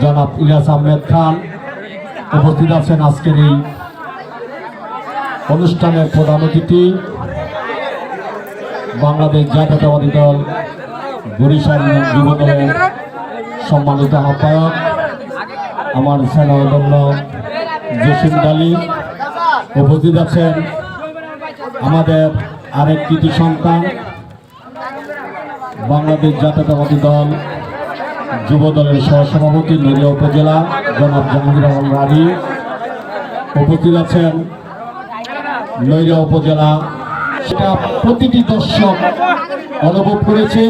জনাব ইলিয়াস আহমেদ খান উপস্থিত আছেন আজকের এই অনুষ্ঠানের প্রধান অতিথি। বাংলাদেশ জাতীয়তাবাদী দল বরিশাল যুব দলের সম্মানিত আহ্বায়ক, আমার সেনাদন্য জসিম ডালি উপস্থিত আছেন। আমাদের আরেক কৃতি সন্তান, বাংলাদেশ জাতীয়তাবাদী দল যুব দলের সহসভাপতি নদিয়া উপজেলা জনাব জাহাঙ্গীর আলম রানী উপস্থিত আছেন নৈরা উপজেলা। সেটা প্রতিটি দর্শক অনুভব করেছে।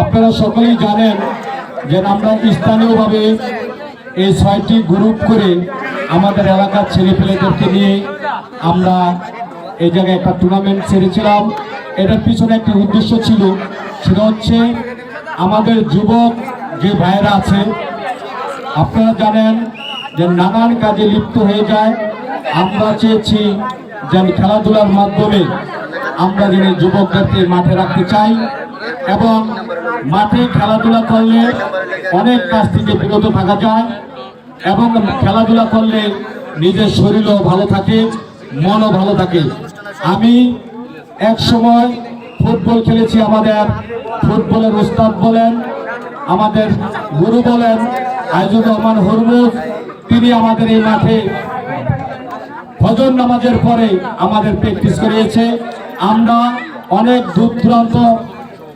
আপনারা সকলেই জানেন যে আমরা স্থানীয়ভাবে এই ছয়টি গ্রুপ করে আমাদের এলাকার ছেলেপেলেদেরকে নিয়ে আমরা এই জায়গায় একটা টুর্নামেন্ট ছেড়েছিলাম। এটার পিছনে একটি উদ্দেশ্য ছিল, সেটা হচ্ছে আমাদের যুবক যে ভাইয়েরা আছে, আপনারা জানেন যে নানান কাজে লিপ্ত হয়ে যায়। আমরা চেয়েছি যেন খেলাধুলার মাধ্যমে আমরা যেন যুবকদেরকে মাঠে রাখতে চাই এবং মাঠে খেলাধুলা করলে অনেক কাজ থেকে বিরত থাকা যায় এবং খেলাধুলা করলে নিজের শরীরও ভালো থাকে, মনও ভালো থাকে। আমি এক সময় ফুটবল খেলেছি আমাদের। ফুটবলের উস্তাদ বলেন, আমাদের গুরু বলেন, আইজুর রহমান হরমুজ, তিনি আমাদের এই মাঠে ফজর নামাজের পরে আমাদের প্র্যাকটিস করিয়েছে। আমরা অনেক দূর দূরান্ত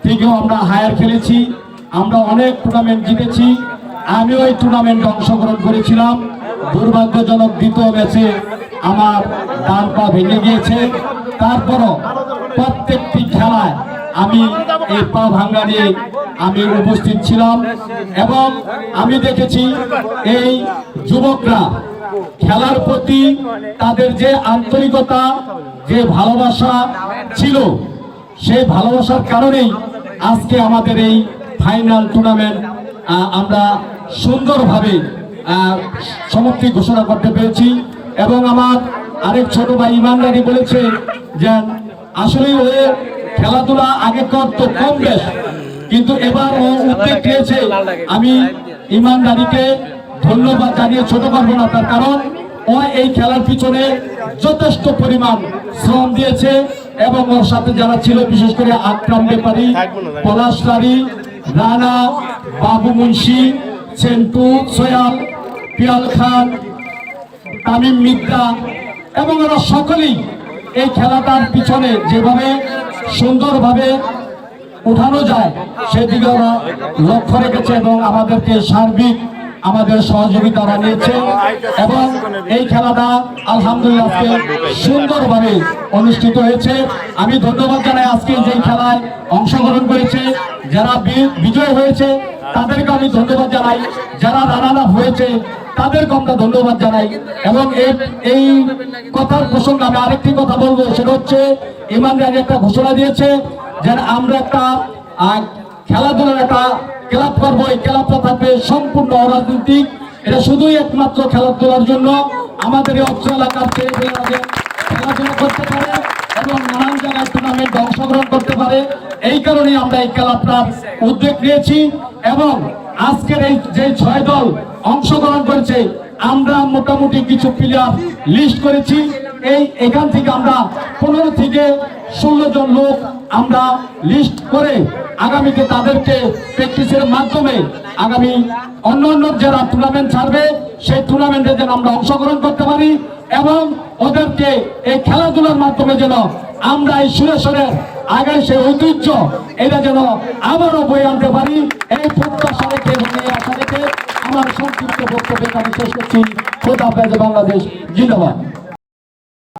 থেকেও আমরা হায়ার খেলেছি, আমরা অনেক টুর্নামেন্ট জিতেছি, আমিও এই টুর্নামেন্টে অংশগ্রহণ করেছিলাম। দুর্ভাগ্যজনক দ্বিতীয় ম্যাচে আমার ডান পা ভেঙে গিয়েছে। তারপরও প্রত্যেকটি আমি এই পা ভাঙ্গা নিয়ে আমি উপস্থিত ছিলাম এবং আমি দেখেছি এই যুবকরা খেলার প্রতি তাদের যে আন্তরিকতা, যে ভালোবাসা ছিল, সেই ভালোবাসার কারণেই আজকে আমাদের এই ফাইনাল টুর্নামেন্ট আমরা সুন্দরভাবে সমাপ্তি ঘোষণা করতে পেরেছি এবং আমার আরেক ছোট ভাই ইমানদারি বলেছে যে আসলে ও খেলাধুলা আগে করতো কম বেশ, কিন্তু এবার ও উদ্যোগ নিয়েছে। আমি ইমানদারিকে ধন্যবাদ জানিয়ে ছোট করব না, তার কারণ ও এই খেলার পিছনে যথেষ্ট পরিমাণ শ্রম দিয়েছে এবং ওর সাথে যারা ছিল, বিশেষ করে আকরাম ব্যাপারী পলাশ রানী, রানা, বাবু মুন্সি, সেন্টু সোয়াল পিয়াল খান, তামিম মিদ্দা এবং ওরা সকলেই এই খেলাটার পিছনে যেভাবে সুন্দরভাবে উঠানো যায়, সেদিকে ওরা লক্ষ্য রেখেছে এবং আমাদেরকে সার্বিক আমাদের সহযোগিতা বানিয়েছে এবং এই খেলাটা আলহামদুলিল্লাহ সুন্দরভাবে অনুষ্ঠিত হয়েছে। আমি ধন্যবাদ জানাই আজকে যে খেলায় অংশগ্রহণ করেছে, যারা বিজয় হয়েছে তাদেরকে আমি ধন্যবাদ জানাই। যারা রানার হয়েছে, তাদেরকে আমরা ধন্যবাদ জানাই। এবং এই কথার প্রসঙ্গে আমি আরেকটি কথা বলব, সেটা হচ্ছে ইমান রাজি একটা ঘোষণা দিয়েছে যে আমরা একটা খেলাধুলার একটা ক্লাব করব। এই ক্লাবটা থাকবে সম্পূর্ণ অরাজনৈতিক। এটা শুধুই একমাত্র খেলাধুলার জন্য। আমাদের এই অত্র এলাকার খেলাধুলা করতে পারে এবং নানান জায়গায় টুর্নামেন্টে অংশগ্রহণ করতে পারে। এই কারণেই আমরা এই ক্লাবটার উদ্যোগ নিয়েছি। এবং আজকের এই যে ছয় দল অংশগ্রহণ করেছে, আমরা মোটামুটি কিছু প্লেয়ার লিস্ট করেছি। এই এখান থেকে আমরা পনেরো থেকে ষোলো জন লোক আমরা লিস্ট করে আগামীতে তাদেরকে প্র্যাকটিসের মাধ্যমে আগামী অন্য অন্য যারা টুর্নামেন্ট ছাড়বে, সেই টুর্নামেন্টে যেন আমরা অংশগ্রহণ করতে পারি এবং ওদেরকে এই খেলাধুলার মাধ্যমে যেন আমরা এই সুরেশ্বরের আগে সেই ঐতিহ্য, এটা যেন আবারও বয়ে আনতে পারি। এই প্রত্যাশা রেখে এবং এই আশা রেখে আমার সংক্ষিপ্ত বক্তব্য আমি শেষ করছি। খোদা বাংলাদেশ, জিন্দাবাদ।